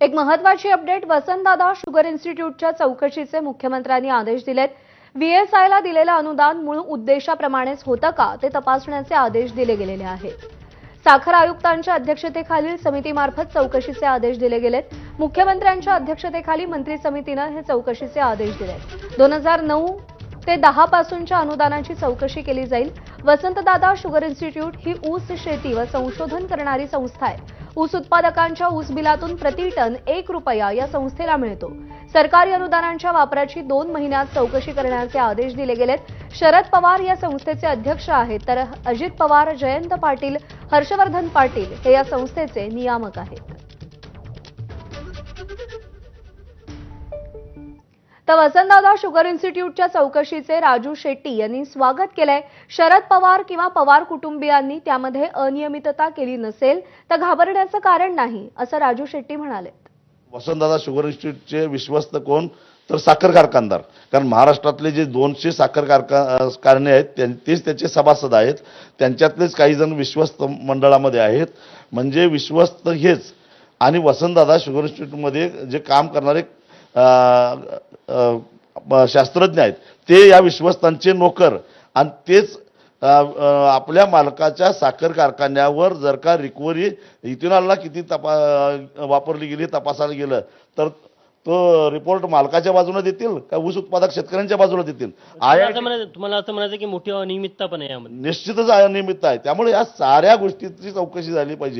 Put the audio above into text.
एक महत्वाची update Vasantdada sugar इन्स्टिट्यूटच्या चौकशीचे मुख्यमंत्र्यांनी आदेश दिलेत. व्हीएसआयला दिलेलं अनुदान मूळ उद्देशाप्रमाणेच होतं का ते तपासण्याचे आदेश दिले गेलेले आहेत. साखर आयुक्तांच्या अध्यक्षतेखालील समितीमार्फत चौकशीचे आदेश दिले गेलेत. मुख्यमंत्र्यांच्या अध्यक्षतेखाली मंत्री समितीनं हे चौकशीचे आदेश दिलेत. दोन हजार नऊ ते दहा पासूनच्या अनुदानाची चौकशी केली जाईल. वसंतदादा शुगर इन्स्टिट्यूट ही ऊस शेती व संशोधन करणारी संस्था आहे. ऊस उत्पादकांच्या ऊस बिलातून प्रति टन एक रुपया या संस्थेला मिळतो. सरकारी अनुदानांच्या वापराची दोन महिन्यात चौकशी करण्याचे आदेश दिले गेलेत. शरद पवार या संस्थेचे अध्यक्ष आहेत तर अजित पवार जयंत पाटील हर्षवर्धन पाटील हे या संस्थेचे नियामक आहेत. तर वसंतदादा शुगर इन्स्टिट्यूटच्या चौकशीचे राजू शेट्टी यांनी स्वागत केलंय. शरद पवार किंवा पवार कुटुंबियांनी त्यामध्ये अनियमितता केली नसेल तर घाबरण्याचं कारण नाही असं राजू शेट्टी म्हणाले. वसंतदादा शुगर इन्स्टिट्यूटचे विश्वस्त कोण? तर साखर कारखानदार. कारण महाराष्ट्रातले जे दोनशे साखर कारखाने कारणे आहेत तेच त्याचे सभासद आहेत. त्यांच्यातलेच काही जण विश्वस्त मंडळामध्ये आहेत. म्हणजे विश्वस्त हेच. आणि वसंतदादा शुगर इन्स्टिट्यूटमध्ये जे काम करणारे शास्त्रज्ञ आहेत. ते या विश्वस्तांचे नोकर. आणि तेच आपल्या मालकाच्या साखर कारखान्यावर जर का रिकव्हरी इथेनॉलला किती तपा वापरली गेली तपासायला गेलं तर तो रिपोर्ट मालकाच्या बाजूने देतील का ऊस उत्पादक शेतकऱ्यांच्या बाजूला देतील? तुम्हाला असं म्हणायचं की मोठी अनियमितता पण आहे निश्चितच अनियमित आहे. त्यामुळे या साऱ्या गोष्टीची चौकशी झाली पाहिजे.